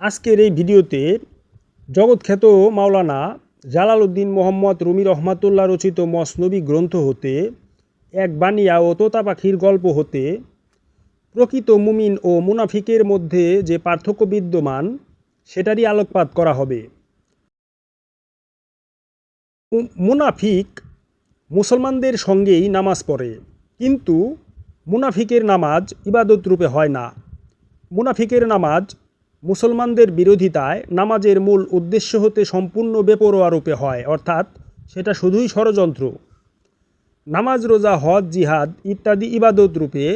আজকের এই ভিডিওতে জগৎখ্যাত মাওলানা জালালউদ্দিন মোহাম্মদ রুমি রহমাতুল্লাহ রচিত মসনবী গ্রন্থ হতে, এক বানিয়া ও তোতা পাখির গল্প হতে, প্রকৃত মুমিন ও মুনাফিকের মধ্যে যে পার্থক্য বিদ্যমান, সেটারই আলোকপাত করা হবে। মুনাফিক মুসলমানদের সঙ্গেই নামাজ পড়ে, কিন্তু মুনাফিকের নামাজ ইবাদত রূপে হয় না। মুনাফিকের নামাজ মুসলমানদের বিরোধিতায় নামাজের মূল উদ্দেশ্য হতে সম্পূর্ণ বেপরোয়া রূপে হয়, অর্থাৎ সেটা শুধুই ষড়যন্ত্র। নামাজ, রোজা, হজ, জিহাদ ইত্যাদি ইবাদত রূপে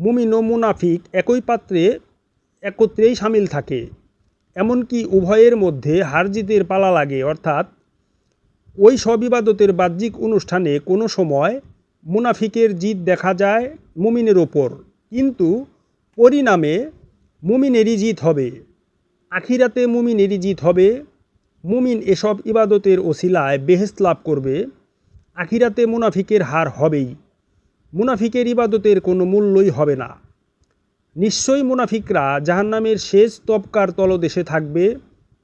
মুমিন ও মুনাফিক একই পাত্রে একত্রেই সামিল থাকে। এমনকি উভয়ের মধ্যে হারজিতের পালা লাগে, অর্থাৎ ওই সব ইবাদতের বাহ্যিক অনুষ্ঠানে কোনো সময় মুনাফিকের জিত দেখা যায় মুমিনের ওপর। কিন্তু পরিণামে মুমিনেরই জিত হবে। আখিরাতে মুমিনেরই জিত হবে। মুমিন এসব ইবাদতের ওসিলায় বেহেস্ত লাভ করবে। আখিরাতে মুনাফিকের হার হবেই। মুনাফিকের ইবাদতের কোনো মূল্যই হবে না। নিশ্চয়ই মুনাফিকরা জাহান্নামের শেষ তবকার তলদেশে থাকবে।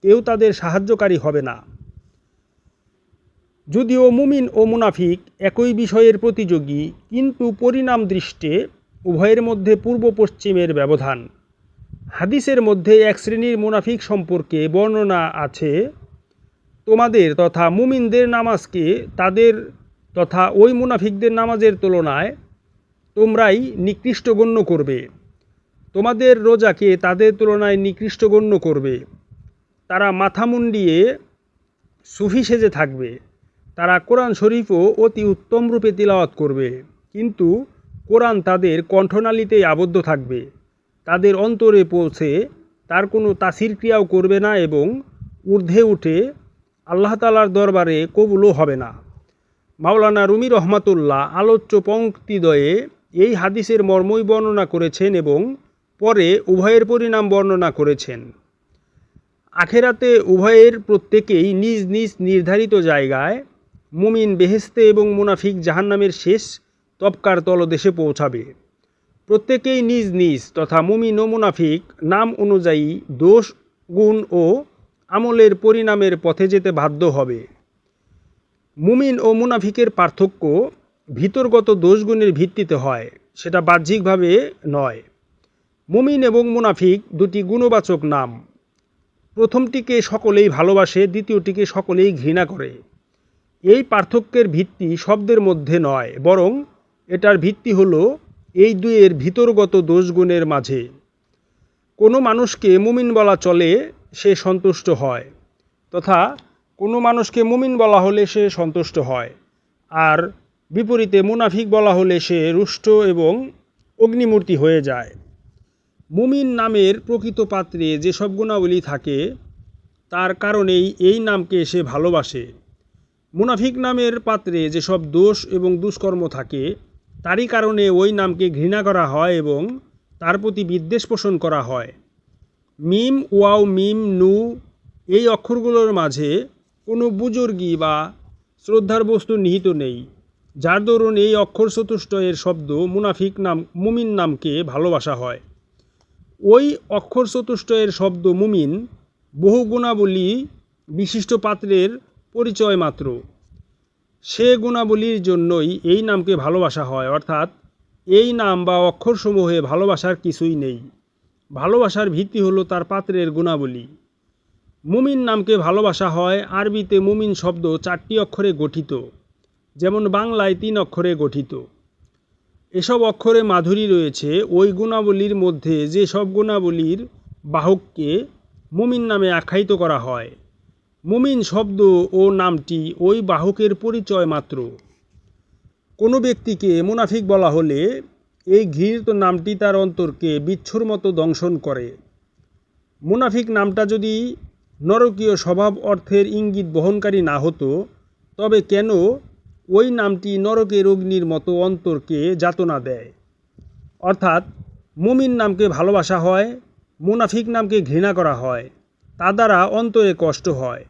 কেউ তাদের সাহায্যকারী হবে না। যদিও মুমিন ও মুনাফিক একই বিষয়ের প্রতিযোগী, কিন্তু পরিণাম দৃষ্টে উভয়ের মধ্যে পূর্ব পশ্চিমের ব্যবধান। হাদিসের মধ্যে এক শ্রেণির মুনাফিক সম্পর্কে বর্ণনা আছে, তোমাদের তথা মুমিনদের নামাজকে তাদের তথা ওই মুনাফিকদের নামাজের তুলনায় তোমরাই নিকৃষ্ট গণ্য করবে। তোমাদের রোজাকে তাদের তুলনায় নিকৃষ্ট গণ্য করবে। তারা মাথা মুন্ডিয়ে সুফি সেজে থাকবে। তারা কোরআন শরীফও অতি উত্তম রূপে তিলাওয়াত করবে। কিন্তু কোরআন তাদের কণ্ঠনালীতেই আবদ্ধ থাকবে। তাদের অন্তরে পৌঁছে তার কোনো তাসির ক্রিয়াও করবে না এবং ঊর্ধ্বে উঠে আল্লাহ তালার দরবারে কবুলও হবে না। মাওলানা রুমি রহমাতুল্লাহ আলোচ্য পঙ্ক্তিদয়ে এই হাদিসের মর্মই বর্ণনা করেছেন এবং পরে উভয়ের পরিণাম বর্ণনা করেছেন। আখেরাতে উভয়ের প্রত্যেকেই নিজ নিজ নির্ধারিত জায়গায় মুমিন বেহেস্তে এবং মুনাফিক জাহান্নামের শেষ তবকার তলদেশে পৌঁছাবে। প্রত্যেকেই নিজ নিজ তথা মুমিন ও মুনাফিক নাম অনুযায়ী দোষ, গুণ ও আমলের পরিণামের পথে যেতে বাধ্য হবে। মুমিন ও মুনাফিকের পার্থক্য ভিতরগত দোষগুণের ভিত্তিতে হয়, সেটা বাহ্যিকভাবে নয়। মুমিন এবং মুনাফিক দুটি গুণবাচক নাম। প্রথমটিকে সকলেই ভালোবাসে, দ্বিতীয়টিকে সকলেই ঘৃণা করে। এই পার্থক্যের ভিত্তি শব্দের মধ্যে নয়, বরং এটার ভিত্তি হলো এই দুয়ের ভিতরগত দোষগুণের মাঝে। কোনো মানুষকে মুমিন বলা চলে, সে সন্তুষ্ট হয়, তথা কোনো মানুষকে মুমিন বলা হলে সে সন্তুষ্ট হয়, আর বিপরীতে মুনাফিক বলা হলে সে রুষ্ট এবং অগ্নিমূর্তি হয়ে যায়। মুমিন নামের প্রকৃত পাত্রে যেসব গুণাবলী থাকে, তার কারণেই এই নামকে সে ভালোবাসে। মুনাফিক নামের পাত্রে যেসব দোষ এবং দুষ্কর্ম থাকে তারই কারণে ওই নামকে ঘৃণা করা হয় এবং তার প্রতি বিদ্বেষ পোষণ করা হয়। মিম, ওয়াও, মিম, নু এই অক্ষরগুলোর মাঝে কোনো বুজুর্গি বা শ্রদ্ধার বস্তু নিহিত নেই, যার দরুন এই অক্ষর চতুষ্টয়ের শব্দ মুনাফিক নাম, মুমিন নামকে ভালোবাসা হয়। ওই অক্ষর চতুষ্টয়ের শব্দ মুমিন বহু গুণাবলী বিশিষ্ট পাত্রের পরিচয় মাত্র। সে গুণাবলীর জন্যই এই নামকে ভালোবাসা হয়, অর্থাৎ এই নাম বা অক্ষরসমূহে ভালোবাসার কিছুই নেই। ভালোবাসার ভিত্তি হলো তার পাত্রের গুণাবলী। মুমিন নামকে ভালোবাসা হয়, আরবিতে মুমিন শব্দ চারটি অক্ষরে গঠিত, যেমন বাংলায় তিন অক্ষরে গঠিত। এসব অক্ষরে মাধুরী রয়েছে, ওই গুণাবলীর মধ্যে যে সব গুণাবলীর বাহককে মুমিন নামে আখ্যায়িত করা হয়। মুমিন শব্দ ও নামটি ওই বাহকের পরিচয় মাত্র। কোনো ব্যক্তিকে মুনাফিক বলা হলে এই ঘৃণিত নামটি তার অন্তরকে বিচ্ছুর মতো দংশন করে। মুনাফিক নামটা যদি নরকীয় স্বভাব অর্থের ইঙ্গিত বহনকারী না হতো, তবে কেন ওই নামটি নরকের অগ্নির মতো অন্তরকে যাতনা দেয়? অর্থাৎ মুমিন নামকে ভালোবাসা হয়, মুনাফিক নামকে ঘৃণা করা হয়, তা দ্বারা অন্তরে কষ্ট হয়।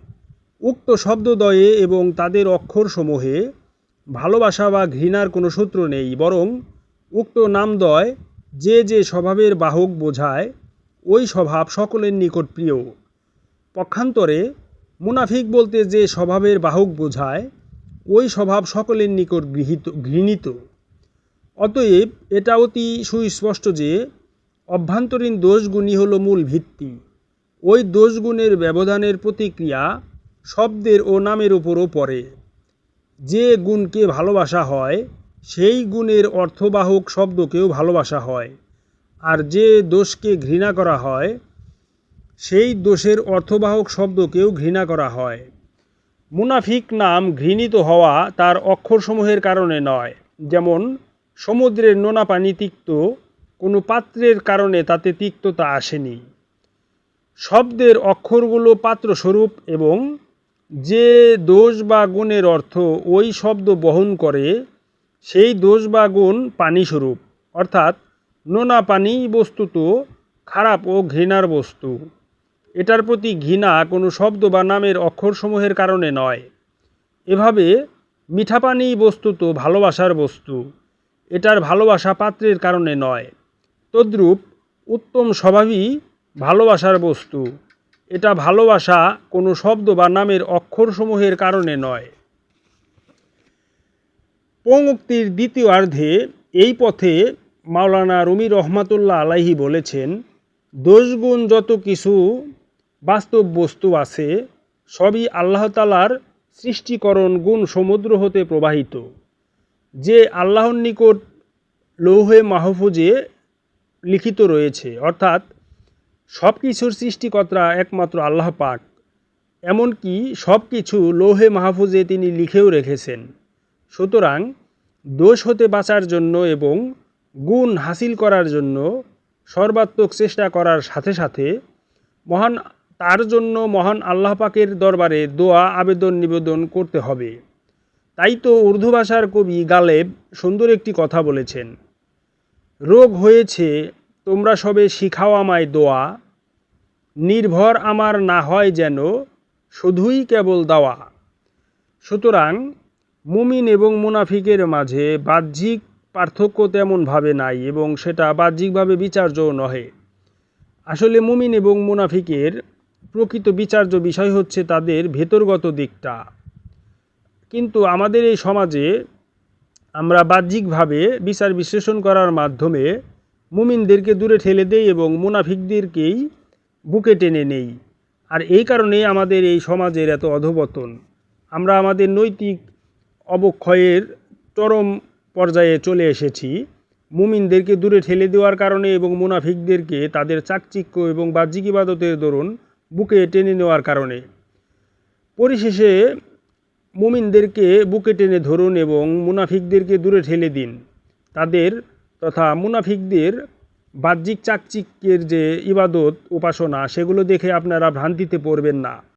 উক্ত শব্দদয়ে এবং তাদের অক্ষরসমূহে ভালোবাসা বা ঘৃণার কোনো সূত্র নেই, বরং উক্ত নামদ্বয় যে যে স্বভাবের বাহক বোঝায়, ওই স্বভাব সকলের নিকট প্রিয়। পক্ষান্তরে মুনাফিক বলতে যে স্বভাবের বাহক বোঝায়, ওই স্বভাব সকলের নিকট গৃহীত, ঘৃণিত। অতএব এটা অতি সুস্পষ্ট যে অভ্যন্তরীণ দোষগুণই হলো মূল ভিত্তি। ওই দোষগুণের ব্যবধানের প্রতিক্রিয়া শব্দের ও নামের উপরও পড়ে। যে গুণকে ভালোবাসা হয়, সেই গুণের অর্থবাহক শব্দকেও ভালোবাসা হয়। আর যে দোষকে ঘৃণা করা হয়, সেই দোষের অর্থবাহক শব্দকেও ঘৃণা করা হয়। মুনাফিক নাম ঘৃণিত হওয়া তার অক্ষরসমূহের কারণে নয়। যেমন, সমুদ্রের নোনা পানি তিক্ত, কোনো পাত্রের কারণে তাতে তিক্ততা আসেনি। শব্দের অক্ষরগুলো পাত্রস্বরূপ এবং যে দোষ বা গুণের অর্থ ওই শব্দ বহন করে, সেই দোষ বা গুণ পানিস্বরূপ, অর্থাৎ নোনা পানি বস্তুত, খারাপ ও ঘৃণার বস্তু। এটার প্রতি ঘৃণা কোনো শব্দ বা নামের অক্ষরসমূহের কারণে নয়। এভাবে মিঠা পানি বস্তুত ভালোবাসার বস্তু, এটার ভালোবাসা পাত্রের কারণে নয়। তদ্রূপ উত্তম স্বভাবই ভালোবাসার বস্তু। এটা ভালোবাসা কোনো শব্দ বা নামের অক্ষরসমূহের কারণে নয়। পঙ্ক্তির দ্বিতীয়ার্ধে এই পথে মাওলানা রুমি রহমাতুল্লাহ আলাইহি বলেছেন দোষগুণ যত কিছু বাস্তব বস্তু আছে, সবই আল্লাহ তালার সৃষ্টিকরণ গুণ সমুদ্র হতে প্রবাহিত। যে আল্লাহর নিকট লৌহে মাহফুজে লিখিত রয়েছে, অর্থাৎ সব কিছুর সৃষ্টিকর্তা একমাত্র আল্লাহ পাক। এমনকি সব কিছু লৌহে মাহফুজে তিনি লিখেও রেখেছেন। সুতরাং দোষ হতে বাঁচার জন্য এবং গুণ হাসিল করার জন্য সর্বাত্মক চেষ্টা করার সাথে সাথে মহান, তার জন্য মহান আল্লাহ পাকের দরবারে দোয়া, আবেদন, নিবেদন করতে হবে। তাই তো উর্দু ভাষার কবি গালেব সুন্দর একটি কথা বলেছেন। রোগ হয়েছে তোমরা সবে শিখাও আমায় দোয়া। নির্ভর আমার না হয় যেন, শুধুই কেবল দাওয়া। সুতরাং মুমিন এবং মুনাফিকের মাঝে বাহ্যিক পার্থক্য তেমনভাবে নাই এবং সেটা বাহ্যিকভাবে বিচার্যও নহে। আসলে মুমিন এবং মুনাফিকের প্রকৃত বিচার্য বিষয় হচ্ছে তাদের ভেতরগত দিকটা। কিন্তু আমাদের এই সমাজে আমরা বাহ্যিকভাবে বিচার বিশ্লেষণ করার মাধ্যমে মুমিনদেরকে দূরে ঠেলে দেই এবং মুনাফিকদেরকেই বুকে টেনে নেই। আর এই কারণে আমাদের এই সমাজের এত অধপতন। আমরা আমাদের নৈতিক অবক্ষয়ের চরম পর্যায়ে চলে এসেছি। মুমিনদেরকে দূরে ঠেলে দেওয়ার কারণে এবং মুনাফিকদেরকে তাদের চাকচিক্য এবং বাহ্যিক ইবাদতের দরুন বুকে টেনে নেওয়ার কারণে। পরিশেষে মুমিনদেরকে বুকে টেনে ধরুন এবং মুনাফিকদেরকে দূরে ঠেলে দিন। তাদের তথা মুনাফিকদের বাহ্যিক চাকচিক্যের যে ইবাদত উপাসনা সেগুলো দেখে আপনারা ভ্রান্তিতে পড়বেন না।